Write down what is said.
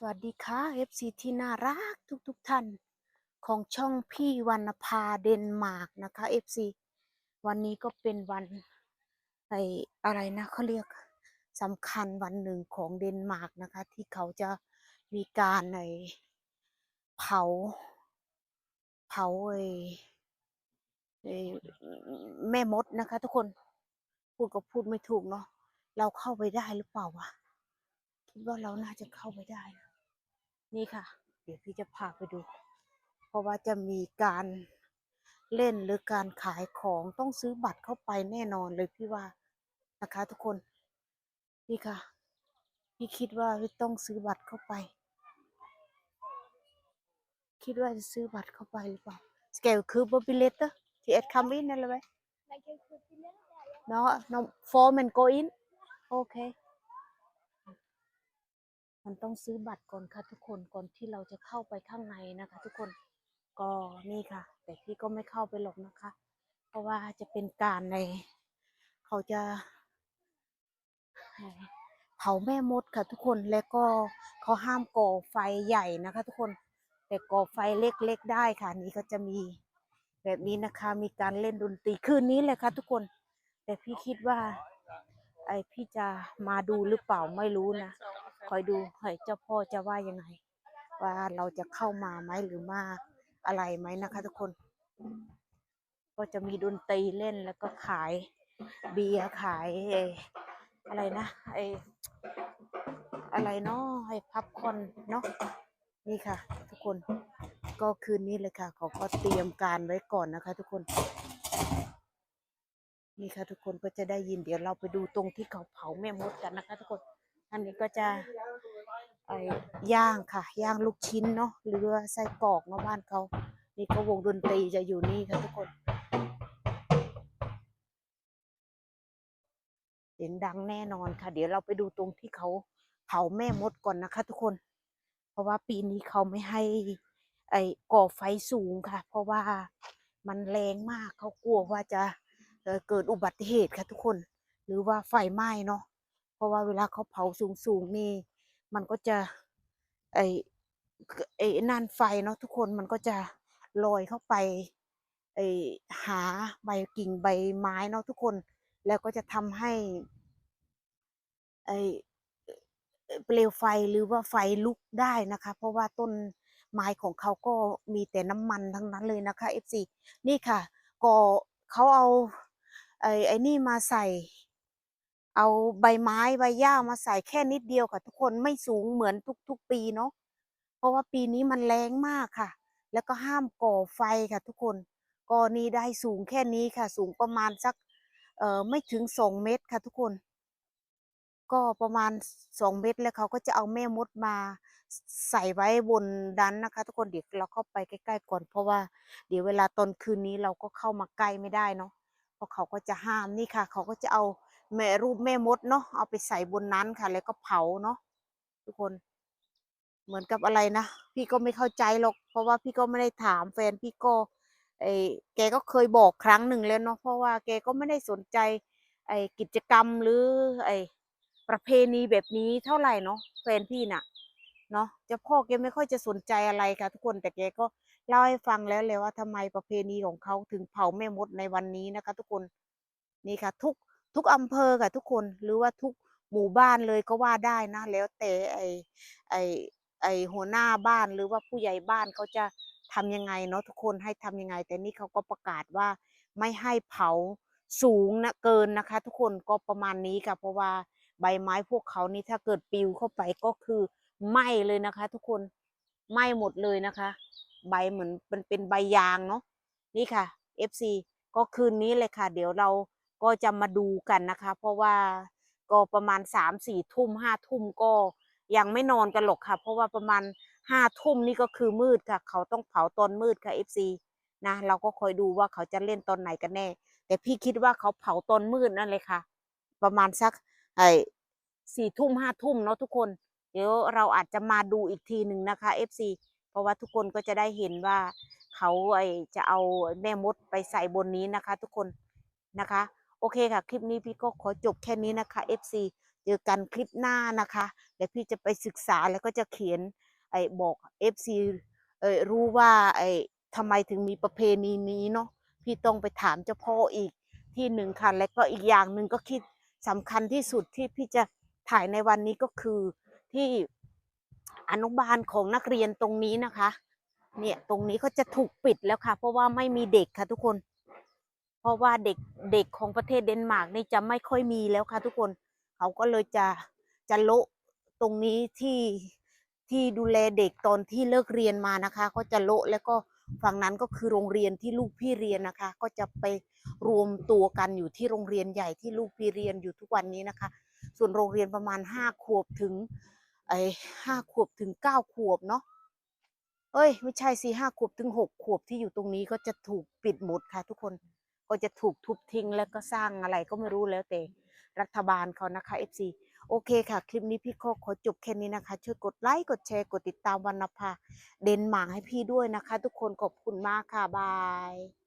สวัสดีค่ะ FC ที่น่ารักทุกๆทท่าน ของช่องพี่วรรณภาเดนมาร์กนะคะ FC วันนี้ก็เป็นวันไออะไรนะเขาเรียกสำคัญวันหนึ่งของเดนมาร์กนะคะ ที่เขาจะมีการในเผา เผาไอแม่มดนะคะ ทุกคนพูดก็พูดไม่ถูกเนาะเราเข้าไปได้หรือเปล่าวะคิดว่าเราน่าจะเข้าไปได้นะ นี่ค่ะ เดี๋ยวพี่จะพาไปดู เพราะว่าจะมีการเล่นหรือการขายของต้องซื้อบัตรเข้าไปแน่นอนเลยพี่ว่านะคะทุกคน นี่ค่ะ พี่คิดว่าพี่ต้องซื้อบัตรเข้าไป คิดว่าจะซื้อบัตรเข้าไปหรือเปล่าสเกลคือบบิเลตที่เอ็ดคัมอินนั่นเลยไหม Men kan få till det där. เนาะน้องฟอร์ มันต้องซื้อบัตรก่อนค่ะทุกคนก่อนที่เราจะเข้าไปข้างในนะคะ ทุกคนก็นี่ค่ะ แต่พี่ก็ไม่เข้าไปหรอกนะคะ เพราะว่าจะเป็นการใน เขาจะเผาแม่มดค่ะ ทุกคนแล้วก็เขาห้ามก่อไฟใหญ่นะคะ ทุกคนแต่ก่อไฟเล็กๆได้ค่ะ นี่ก็จะมีแบบนี้นะคะ มีการเล่นดนตรีคืนนี้เลยค่ะทุกคน แต่พี่คิดว่า ไอพี่จะมาดูหรือเปล่าไม่รู้นะ คอยดูเฮ้ยเจ้าพ่อจะว่ายังไง ว่าเราจะเข้ามาไหมหรือมาอะไรไหมนะคะ ทุกคน ก็จะมีดนตรีเล่นแล้วก็ขายเบียร์ขายอะไรนะไออะไรเนาะไอพับคอนเนาะนี่ค่ะ ทุกคนก็คืนนี้เลยค่ะเขาก็เตรียมการไว้ก่อนนะคะ ทุกคน นี่ค่ะ ทุกคนก็จะได้ยินเดี๋ยวเราไปดูตรงที่เขาเผาแม่มดกันนะคะ ทุกคน อันนี้ก็จะไอ้ย่างค่ะ ย่างลูกชิ้นเนาะหรือว่าไส้กรอกเนาะบ้านเขานี่ก็วงดนตรีจะอยู่นี่ค่ะทุกคนเสียงดังแน่นอนค่ะ เดี๋ยวเราไปดูตรงที่เขาเผาแม่มดก่อนนะคะ ทุกคน เพราะว่าปีนี้เขาไม่ให้ ไอ้ก่อไฟสูงค่ะ เพราะว่ามันแรงมากเขากลัวว่าจะเอ่อเกิดอุบัติเหตุค่ะทุกคน หรือว่าไฟไหม้เนาะ เพราะว่าเวลาเขาเผาสูงๆนี่ มันก็จะไอไอนั่นไฟเนาะทุกคนมันก็จะลอยเข้าไปไอหาใบกิ่งใบไม้เนาะทุกคน แล้วก็จะทำให้ไอเอ่อเปลวไฟหรือว่าไฟลุกได้นะคะ เพราะว่าต้นไม้ของเขาก็มีแต่น้ำมันทั้งนั้นเลยนะคะ FC นี่ค่ะก็เขาเอาไอ้ไอ้นี่มาใส่ เอาใบไม้ใบหญ้ามาใส่แค่นิดเดียวค่ะทุกคนไม่สูงเหมือนทุกๆปีเนาะเพราะว่าปีนี้มันแรงมากค่ะ แล้วก็ห้ามก่อไฟค่ะทุกคนก็นี่ได้สูงแค่นี้ค่ะ สูงประมาณสักเอ่อไม่ถึงสองเมตรค่ะทุกคน ก็ประมาณสองเมตรแล้วเขาก็จะเอาแม่มดมาใส่ไว้บนดันนะคะ ทุกคนเดี๋ยวเราเข้าไปใกล้ๆก่อน เพราะว่าเดี๋ยวเวลาตอนคืนนี้เราก็เข้ามาใกล้ไม่ได้เนาะเพราะเขาก็จะห้ามนี่ค่ะ เขาก็จะเอา แม่รูปแม่มดเนาะเอาไปใส่บนนั้นค่ะ แล้วก็เผาเนาะทุกคน เหมือนกับอะไรนะพี่ก็ไม่เข้าใจหรอก เพราะว่าพี่ก็ไม่ได้ถามแฟนพี่ก็ไอ้แกก็เคยบอกครั้งหนึ่งแล้วเนาะเพราะว่าแกก็ไม่ได้สนใจ ไอ้กิจกรรมหรือไอ้ประเพณีแบบนี้เท่าไหร่เนาะแฟนพี่น่ะเนาะจ้าพ่อแกไม่ค่อยจะสนใจอะไรค่ะทุกคนแต่แกก็เล่าให้ฟังแล้วเลยว่าทำไมประเพณีของเขาถึงเผาแม่มดในวันนี้นะคะ ทุกคนนี่ค่ะ ทุก ทุกอำเภอค่ะทุกคนหรือว่าทุกหมู่บ้านเลยก็ว่าได้นะ แล้วแต่ไอ้ไอ้ไอ้หัวหน้าบ้านหรือว่าผู้ใหญ่บ้านเขาจะทำยังไงเนาะทุกคนให้ทำยังไง แต่นี่เขาก็ประกาศว่าไม่ให้เผาสูงนะเกินนะคะ ทุกคนก็ประมาณนี้ค่ะเพราะว่าใบไม้พวกเขานี่ถ้าเกิดปลิวเข้าไปก็คือไหม้เลยนะคะ ทุกคนไหม้หมดเลยนะคะ ใบเหมือนเป็นเป็นใบยางเนาะนี่ค่ะ FC ก็คืนนี้เลยค่ะ เดี๋ยวเรา ก็จะมาดูกันนะคะ เพราะว่าก็ประมาณสามสี่ทุ่มห้าทุ่มก็ยังไม่นอนกันหรอกค่ะ เพราะว่าประมาณห้าทุ่มนี่ก็คือมืดค่ะ เขาต้องเผาตอนมืดค่ะ FC นะเราก็คอยดูว่าเขาจะเล่นตอนไหนกันแน่ แต่พี่คิดว่าเขาเผาตอนมืดนั่นเลยค่ะ ประมาณสักไอ้สี่ทุ่มห้าทุ่มเนาะทุกคน เดี๋ยวเราอาจจะมาดูอีกทีหนึ่งนะคะ FC เพราะว่าทุกคนก็จะได้เห็นว่าเขาไอจะเอาแม่มดไปใส่บนนี้นะคะ ทุกคนนะคะ โอเคค่ะ คลิปนี้พี่ก็ขอจบแค่นี้นะคะ FC เเจอกันคลิปหน้านะคะเดี๋ยวพี่จะไปศึกษาแล้วก็จะเขียนไอ้บอก FC เอ่ยรู้ว่าไอ้ทำไมถึงมีประเพณีนี้เนาะพี่ต้องไปถามเจ้าพ่ออีกที่หนึ่งค่ะแล้วก็อีกอย่างหนึ่งก็คิดสำคัญที่สุดที่พี่จะถ่ายในวันนี้ก็คือที่อนุบาลของนักเรียนตรงนี้นะคะ เนี่ยตรงนี้ก็จะถูกปิดแล้วค่ะ เพราะว่าไม่มีเด็กค่ะทุกคน ราะว่าเด็กเด็กของประเทศเดนมาร์กนี่จะไม่ค่อยมีแล้วค่ะทุกคนเขาก็เลยจะจะโละตรงนี้ที่ที่ดูแลเด็กตอนที่เลิกเรียนมานะคะ ก็จะโละแล้วก็ฝั่งนั้นก็คือโรงเรียนที่ลูกพี่เรียนนะคะ ก็จะไปรวมตัวกันอยู่ที่โรงเรียนใหญ่ที่ลูกพี่เรียนอยู่ทุกวันนี้นะคะ ส่วนโรงเรียนประมาณห้าขวบถึงไอ้ห้าขวบถึงเก้าขวบเนาะเอ้ย ไม่ใช่สิห้าขวบถึงหกขวบที่อยู่ตรงนี้ก็จะถูกปิดหมดค่ะทุกคน ก็จะถูกทุบทิ้งแล้วก็สร้างอะไรก็ไม่รู้แล้วแต่รัฐบาลเขานะคะ FC โอเคค่ะ คลิปนี้พี่โคขอจบแค่นี้นะคะ ช่วยกดไลค์ กดแชร์ กดติดตามวันนภาเดนมาร์กให้พี่ด้วยนะคะ ทุกคนขอบคุณมากค่ะ บาย